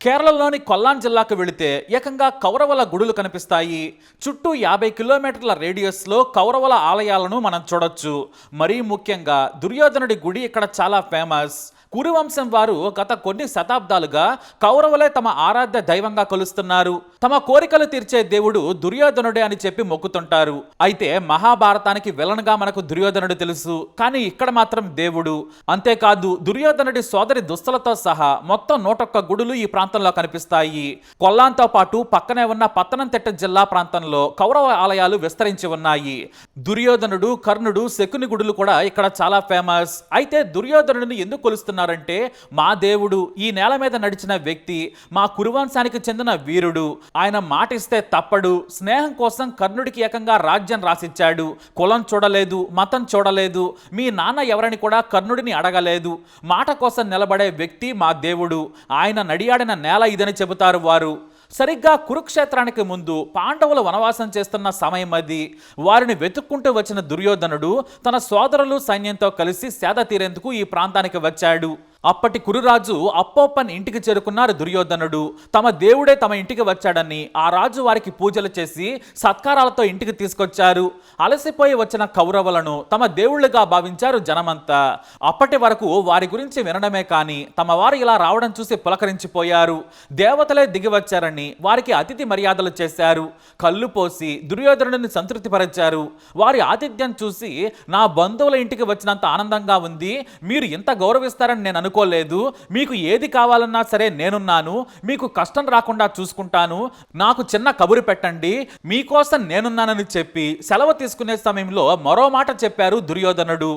కేరళలోని కొల్లాం జిల్లాకు వెళితే ఏకంగా కౌరవల గుడులు కనిపిస్తాయి. చుట్టూ యాభై కిలోమీటర్ల రేడియస్లో కౌరవల ఆలయాలను మనం చూడొచ్చు. మరీ ముఖ్యంగా దుర్యోధనుడి గుడి ఇక్కడ చాలా ఫేమస్. కురువంశం వారు గత కొన్ని శతాబ్దాలుగా కౌరవులే తమ ఆరాధ్య దైవంగా కొలుస్తున్నారు. తమ కోరికలు తీర్చే దేవుడు దుర్యోధనుడే అని చెప్పి మొక్కుతుంటారు. అయితే మహాభారతానికి విలన్గా మనకు దుర్యోధనుడు తెలుసు. కానీ ఇక్కడ మాత్రం దేవుడు. అంతేకాదు దుర్యోధనుడి సోదరి దుస్తులతో సహా మొత్తం నూటొక్క గుడులు ఈ ప్రాంతం ప్రాంతంలో కనిపిస్తాయి. కొల్లాంతో పాటు పక్కనే ఉన్న పత్తనంతిట్ట జిల్లా ప్రాంతంలో కౌరవ ఆలయాలు విస్తరించి ఉన్నాయి. దుర్యోధనుడు కర్ణుడు శకుని గుడులు కూడా ఇక్కడ చాలా ఫేమస్ అయితే దుర్యోధనుడిని ఎందుకు కొలుస్తున్నారంటే మా దేవుడు ఈ నేల మీద నడిచిన వ్యక్తి మా కురువంశానికి చెందిన వీరుడు. ఆయన మాటిస్తే తప్పడు. స్నేహం కోసం కర్ణుడికి ఏకంగా రాజ్యం రాసిచ్చాడు కులం చూడలేదు మతం చూడలేదు. మీ నాన్న ఎవరని కూడా కర్ణుడిని అడగలేదు. మాట కోసం నిలబడే వ్యక్తి మా దేవుడు. ఆయన నడియాడిన నేల ఇదని చెబుతారు వారు. సరిగ్గా కురుక్షేత్రానికి ముందు పాండవులు వనవాసం చేస్తున్న సమయం అది. వారిని వెతుక్కుంటూ వచ్చిన దుర్యోధనుడు తన సోదరులు సైన్యంతో కలిసి సేద తీరేందుకు ఈ ప్రాంతానికి వచ్చాడు. అప్పటి కురురాజు అప్పోప్పన్ ఇంటికి చేరుకున్నారు దుర్యోధనుడు. తమ దేవుడే తమ ఇంటికి వచ్చాడని ఆ రాజు వారికి పూజలు చేసి సత్కారాలతో ఇంటికి తీసుకొచ్చారు. అలసిపోయి వచ్చిన కౌరవులను తమ దేవుళ్ళుగా భావించారు జనమంతా. అప్పటి వరకు వారి గురించి వినడమే కానీ తమ వారు ఇలా రావడం చూసి పులకరించిపోయారు. దేవతలే దిగి వచ్చారని వారికి అతిథి మర్యాదలు చేశారు. కళ్ళు పోసి దుర్యోధనుడిని సంతృప్తిపరిచారు. వారి ఆతిథ్యం చూసి నా బంధువుల ఇంటికి వచ్చినంత ఆనందంగా ఉంది. మీరు ఇంత గౌరవిస్తారని నేను అనుకోలేదు మీకు ఏది కావాలన్నా సరే నేనున్నాను. మీకు కష్టం రాకుండా చూసుకుంటాను. నాకు చిన్న కబురు పెట్టండి. మీకోసం నేనున్నానని చెప్పి సెలవు తీసుకునే సమయంలో మరో మాట చెప్పారు దుర్యోధనుడు.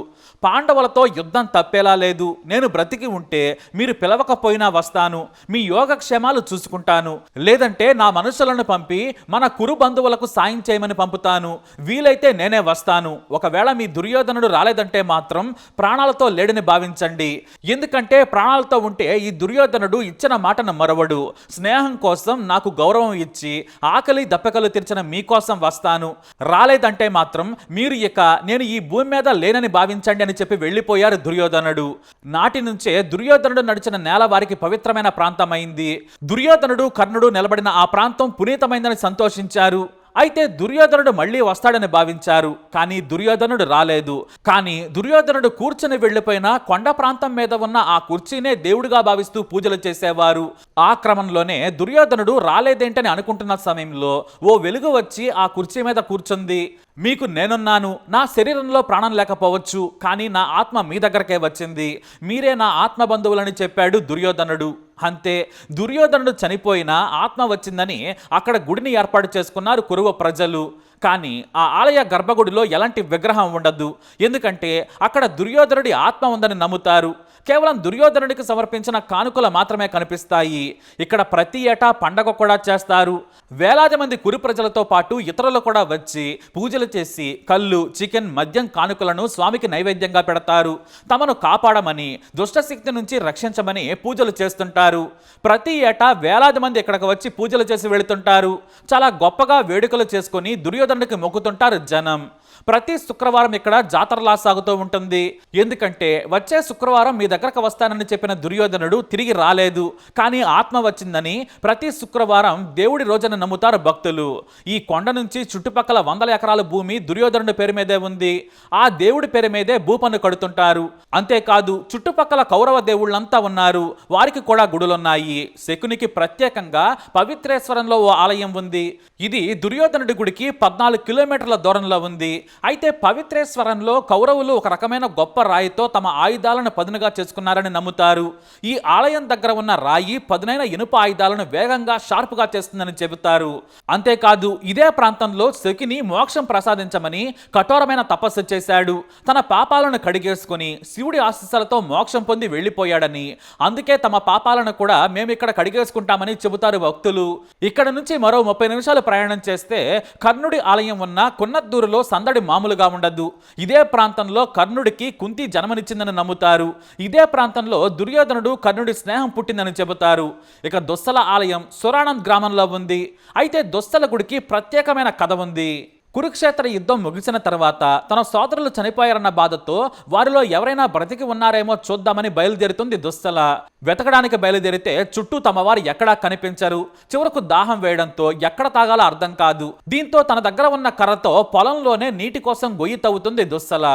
పాండవులతో యుద్ధం తప్పేలా లేదు. నేను బ్రతికి ఉంటే మీరు పిలవకపోయినా వస్తాను. మీ యోగక్షేమాలు చూసుకుంటాను. లేదంటే నా మనుషులను పంపి మన కురు బంధువులకు సాయం చేయమని పంపుతాను. వీలైతే నేనే వస్తాను. ఒకవేళ మీ దుర్యోధనుడు రాలేదంటే మాత్రం ప్రాణాలతో లేడని భావించండి. ఎందుకంటే ప్రాణాలతో ఉంటే ఈ దుర్యోధనుడు ఇచ్చిన మాటను మరవడు. స్నేహం కోసం నాకు గౌరవం ఇచ్చి ఆకలి దప్పకలు తెరిచిన మీకోసం వస్తాను. రాలేదంటే మాత్రం మీరు ఇక నేను ఈ భూమి మీద లేనని భావించండి అని చెప్పి వెళ్ళిపోయారు దుర్యోధనుడు. నాటి నుంచే దుర్యోధనుడు నడిచిన నేల వారికి పవిత్రమైన ప్రాంతమైంది. దుర్యోధనుడు కర్ణుడు నిలబడిన ఆ ప్రాంతం పునీతమైందని సంతోషించారు. అయితే దుర్యోధనుడు మళ్ళీ వస్తాడని భావించారు. కానీ దుర్యోధనుడు రాలేదు. కానీ దుర్యోధనుడు కూర్చుని వెళ్ళిపోయిన కొండ ప్రాంతం మీద ఉన్న ఆ కుర్చీనే దేవుడిగా భావిస్తూ పూజలు చేసేవారు. ఆ క్రమంలోనే దుర్యోధనుడు రాలేదేంటని అనుకుంటున్న సమయంలో ఓ వెలుగు వచ్చి ఆ కుర్చీ మీద కూర్చుంది. మీకు నేనున్నాను. నా శరీరంలో ప్రాణం లేకపోవచ్చు. కానీ నా ఆత్మ మీ దగ్గరకే వచ్చింది. మీరే నా ఆత్మ బంధువులని చెప్పాడు దుర్యోధనుడు. అంతే. దుర్యోధనుడు చనిపోయినా ఆత్మ వచ్చిందని అక్కడ గుడిని ఏర్పాటు చేసుకున్నారు కురువ ప్రజలు. కానీ ఆ ఆలయ గర్భగుడిలో ఎలాంటి విగ్రహం ఉండదు. ఎందుకంటే అక్కడ దుర్యోధనుడి ఆత్మ ఉందని నమ్ముతారు. కేవలం దుర్యోధనుడికి సమర్పించిన కానుకలు మాత్రమే కనిపిస్తాయి. ఇక్కడ ప్రతి ఏటా పండగ కూడా చేస్తారు. వేలాది మంది కురు ప్రజలతో పాటు ఇతరులు కూడా వచ్చి పూజలు చేసి కళ్ళు చికెన్ మద్యం కానుకలను స్వామికి నైవేద్యంగా పెడతారు. తమను కాపాడమని దుష్టశక్తి నుంచి రక్షించమని పూజలు చేస్తుంటారు. ప్రతి ఏటా వేలాది మంది ఇక్కడికి వచ్చి పూజలు చేసి వెళుతుంటారు. చాలా గొప్పగా వేడుకలు చేసుకొని దుర్యోధనుడికి మొక్కుతుంటారు జనం. ప్రతి శుక్రవారం ఇక్కడ జాతరలా సాగుతూ ఉంటుంది. ఎందుకంటే వచ్చే శుక్రవారం మీ దగ్గరకు వస్తానని చెప్పిన దుర్యోధనుడు తిరిగి రాలేదు. కానీ ఆత్మ వచ్చిందని ప్రతి శుక్రవారం దేవుడి రోజున నమ్ముతారు భక్తులు. ఈ కొండ నుంచి చుట్టుపక్కల వందల ఎకరాల భూమి దుర్యోధనుడి పేరు మీదే ఉంది. ఆ దేవుడి పేరు మీదే భూపన్ను కడుతుంటారు. అంతేకాదు చుట్టుపక్కల కౌరవ దేవుళ్ళంతా ఉన్నారు. వారికి కూడా గుడులున్నాయి. శకునికి ప్రత్యేకంగా పవిత్రేశ్వరంలో ఓ ఆలయం ఉంది. ఇది దుర్యోధనుడి గుడికి పద్నాలుగు కిలోమీటర్ల దూరంలో ఉంది. అయితే పవిత్రేశ్వరంలో కౌరవులు ఒక రకమైన గొప్ప రాయితో తమ ఆయుధాలను పదునుగా చేసుకున్నారని నమ్ముతారు. ఈ ఆలయం దగ్గర ఉన్న రాయి పదునైన ఇనుప ఆయుధాలను వేగంగా షార్ప్గా చేస్తుందని చెబుతారు. అంతేకాదు ఇదే ప్రాంతంలో శకిని మోక్షం ప్రసాదించమని కఠోరమైన తపస్సు చేశాడు. తన పాపాలను కడిగేసుకుని శివుడి ఆశీస్సులతో మోక్షం పొంది వెళ్ళిపోయాడని. అందుకే తమ పాపాలను కూడా మేము ఇక్కడ కడిగేసుకుంటామని చెబుతారు భక్తులు. ఇక్కడ నుంచి మరో ముప్పై నిమిషాలు ప్రయాణం చేస్తే కర్ణుడి ఆలయం ఉన్న కొన్నద్దూరులో సందడి మామూలుగా ఉండదు ఇదే ప్రాంతంలో కర్ణుడికి కుంతి జన్మనిచ్చిందని నమ్ముతారు. ఇదే ప్రాంతంలో దుర్యోధనుడు కర్ణుడి స్నేహం పుట్టిందని చెబుతారు. ఇక దొస్సల ఆలయం సురానంద్ గ్రామంలో ఉంది. అయితే దొస్సల గుడికి ప్రత్యేకమైన కథ ఉంది. కురుక్షేత్ర యుద్ధం ముగిసిన తర్వాత తన సోదరులు చనిపోయారన్న బాధతో వారిలో ఎవరైనా బ్రతికి ఉన్నారేమో చూద్దామని బయలుదేరుతుంది దుస్తల వెతకడానికి బయలుదేరితే చుట్టూ తమ వారు ఎక్కడా కనిపించరు. చివరకు దాహం వేయడంతో ఎక్కడ తాగాలో అర్థం కాదు. దీంతో తన దగ్గర ఉన్న కర్రతో పొలంలోనే నీటి కోసం గొయ్యి తవ్వుతుంది దుస్తల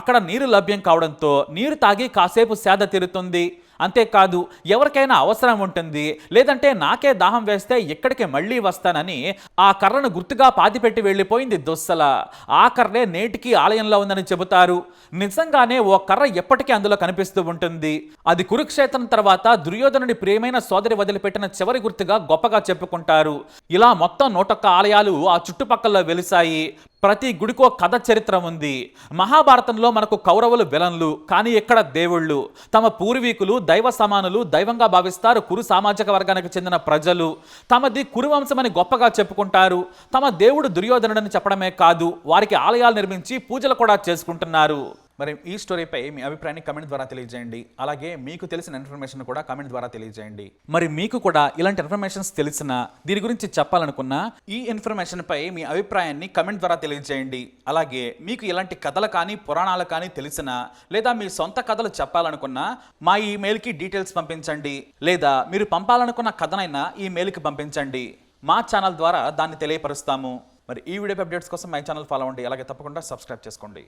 అక్కడ నీరు లభ్యం కావడంతో నీరు తాగి కాసేపు సేద తీరుతుంది. అంతేకాదు ఎవరికైనా అవసరం ఉంటుంది లేదంటే నాకే దాహం వేస్తే ఇక్కడికి మళ్ళీ వస్తానని ఆ కర్రను గుర్తుగా పాతిపెట్టి వెళ్ళిపోయింది దొస్సల. ఆ కర్రే నేటికి ఆలయంలో ఉందని చెబుతారు. నిజంగానే ఓ కర్ర ఎప్పటికీ అందులో కనిపిస్తూ ఉంటుంది. అది కురుక్షేత్రం తర్వాత దుర్యోధనుడి ప్రియమైన సోదరి వదిలిపెట్టిన చివరి గుర్తుగా గొప్పగా చెప్పుకుంటారు. ఇలా మొత్తం నూటొక్క ఆలయాలు ఆ చుట్టుపక్కల వెలిశాయి. ప్రతి గుడికో కథ చరిత్ర ఉంది. మహాభారతంలో మనకు కౌరవులు విలన్లు కానీ ఇక్కడ దేవుళ్ళు? తమ పూర్వీకులు దైవ సమానులు దైవంగా భావిస్తారు కురు సామాజిక వర్గానికి చెందిన ప్రజలు. తమది కురువంశమని గొప్పగా చెప్పుకుంటారు. తమ దేవుడు దుర్యోధనుడని చెప్పడమే కాదు వారికి ఆలయాలు నిర్మించి పూజలు కూడా చేసుకుంటున్నారు. మరి ఈ స్టోరీపై మీ అభిప్రాయాన్ని కమెంట్ ద్వారా తెలియజేయండి. అలాగే మీకు తెలిసిన ఇన్ఫర్మేషన్ కూడా కమెంట్ ద్వారా తెలియజేయండి. మరి మీకు కూడా ఇలాంటి ఇన్ఫర్మేషన్స్ తెలిసిన దీని గురించి చెప్పాలనుకున్నా ఈ ఇన్ఫర్మేషన్ పై మీ అభిప్రాయాన్ని కమెంట్ ద్వారా తెలియజేయండి. అలాగే మీకు ఇలాంటి కథలు కానీ పురాణాలు కానీ తెలిసిన లేదా మీ సొంత కథలు చెప్పాలనుకున్నా మా ఈమెయిల్కి డీటెయిల్స్ పంపించండి. లేదా మీరు పంపాలనుకున్న కథనైనా ఈ మెయిల్కి పంపించండి. మా ఛానల్ ద్వారా దాన్ని తెలియపరుస్తాము. మరి ఈ వీడియో అప్డేట్స్ కోసం మై ఛానల్ ఫాలో అవ్వండి. అలాగే తప్పకుండా సబ్స్క్రైబ్ చేసుకోండి.